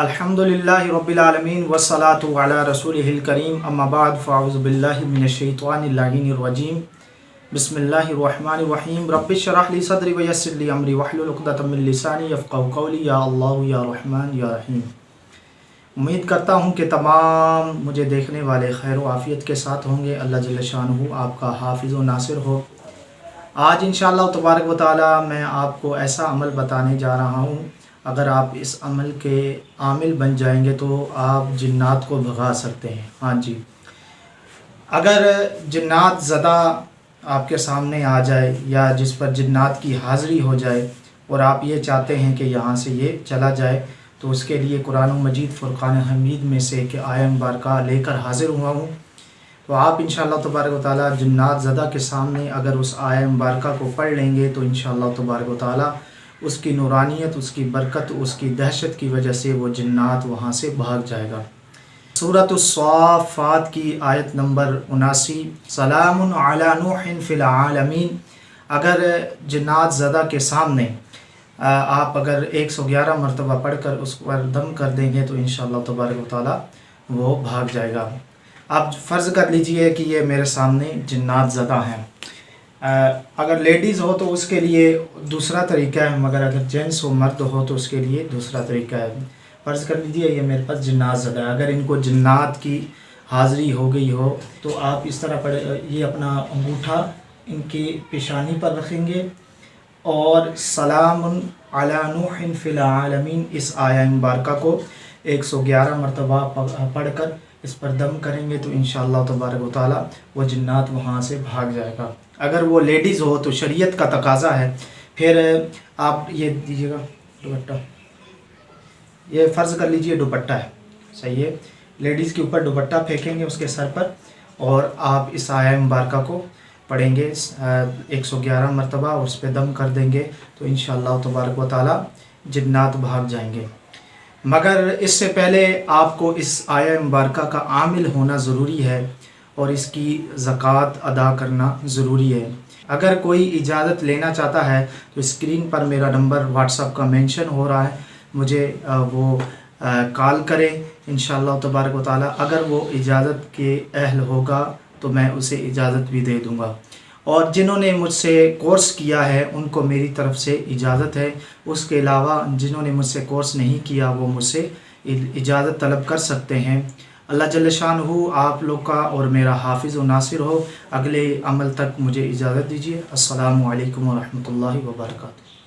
الحمد للہ رب العالمین وسلاۃ علی رسول الکریم، اما بعد، فاعوذ باللہ من الشیطان اللعین الرجیم۔ بسم اللہ الرحمن الرحیم۔ رب شرح لی صدری ویسر لی امری وحلل عقدۃ من لسانی یفقهوا قولی۔ یا اللہ، یا رحمن، یا رحیم۔ امید کرتا ہوں کہ تمام مجھے دیکھنے والے خیر و عافیت کے ساتھ ہوں گے۔ اللہ جل شانہ آپ کا حافظ و ناصر ہو۔ آج انشاءاللہ تبارک و تعالی میں آپ کو ایسا عمل بتانے جا رہا ہوں۔ اگر آپ اس عمل کے عامل بن جائیں گے تو آپ جنات کو بھگا سکتے ہیں۔ ہاں جی۔ اگر جنات زدہ آپ کے سامنے آ جائے یا جس پر جنات کی حاضری ہو جائے اور آپ یہ چاہتے ہیں کہ یہاں سے یہ چلا جائے تو اس کے لیے قرآن و مجید فرقان حمید میں سے کہ آئے مبارکہ لے کر حاضر ہوا ہوں۔ تو آپ انشاءاللہ تبارک و تعالیٰ جنات زدہ کے سامنے اگر اس آئے مبارکہ کو پڑھ لیں گے تو انشاءاللہ تبارک و تعالیٰ اس کی نورانیت، اس کی برکت، اس کی دہشت کی وجہ سے وہ جنات وہاں سے بھاگ جائے گا۔ صورت الصافات کی آیت نمبر اناسی، سلام علی نوح فی العالمین۔ اگر جنات زدہ کے سامنے آپ اگر ایک سو گیارہ مرتبہ پڑھ کر اس پر دم کر دیں گے تو انشاءاللہ تبارک و تعالیٰ وہ بھاگ جائے گا۔ آپ فرض کر لیجیے کہ یہ میرے سامنے جنات زدہ ہیں۔ اگر لیڈیز ہو تو اس کے لیے دوسرا طریقہ ہے، مگر اگر جینس ہو، مرد ہو تو اس کے لیے دوسرا طریقہ ہے۔ فرض کر لیجیے یہ میرے پاس جنات زدہ ہے۔ اگر ان کو جنات کی حاضری ہو گئی ہو، تو آپ اس طرح پڑھے یہ اپنا انگوٹھا ان کی پیشانی پر رکھیں گے۔ اور سلام علی نوح فی العالمین اس آیا مبارکہ کو ایک سو گیارہ مرتبہ پڑھ کر اس پر دم کریں گے تو انشاءاللہ تبارک و تعالیٰ وہ جنات وہاں سے بھاگ جائے گا۔ اگر وہ لیڈیز ہو تو شریعت کا تقاضا ہے۔ پھر آپ یہ دیجیے گا، دوپٹہ۔ یہ فرض کر لیجیے دوپٹہ ہے۔ صحیح ہے۔ لیڈیز کے اوپر دوپٹہ پھینکیں گے اس کے سر پر اور آپ اس آیا مبارکہ کو پڑھیں گے، ایک سو گیارہ مرتبہ اور اس پہ دم کر دیں گے تو انشاءاللہ تبارک و تعالیٰ جنات بھاگ جائیں گے۔ مگر اس سے پہلے آپ کو اس آیا مبارکہ کا عامل ہونا ضروری ہے اور اس کی زکوٰۃ ادا کرنا ضروری ہے۔ اگر کوئی اجازت لینا چاہتا ہے تو اسکرین پر میرا نمبر واٹس اپ کا مینشن ہو رہا ہے۔ مجھے وہ کال کریں انشاءاللہ تبارک و تعالیٰ۔ اگر وہ اجازت کے اہل ہوگا تو میں اسے اجازت بھی دے دوں گا۔ اور جنہوں نے مجھ سے کورس کیا ہے، ان کو میری طرف سے اجازت ہے۔ اس کے علاوہ جنہوں نے مجھ سے کورس نہیں کیا، وہ مجھ سے اجازت طلب کر سکتے ہیں۔ اللہ جل شان ہو آپ لوگ کا اور میرا حافظ و ناصر ہو۔ اگلے عمل تک مجھے اجازت دیجیے السلام علیکم ورحمۃ اللہ وبرکاتہ۔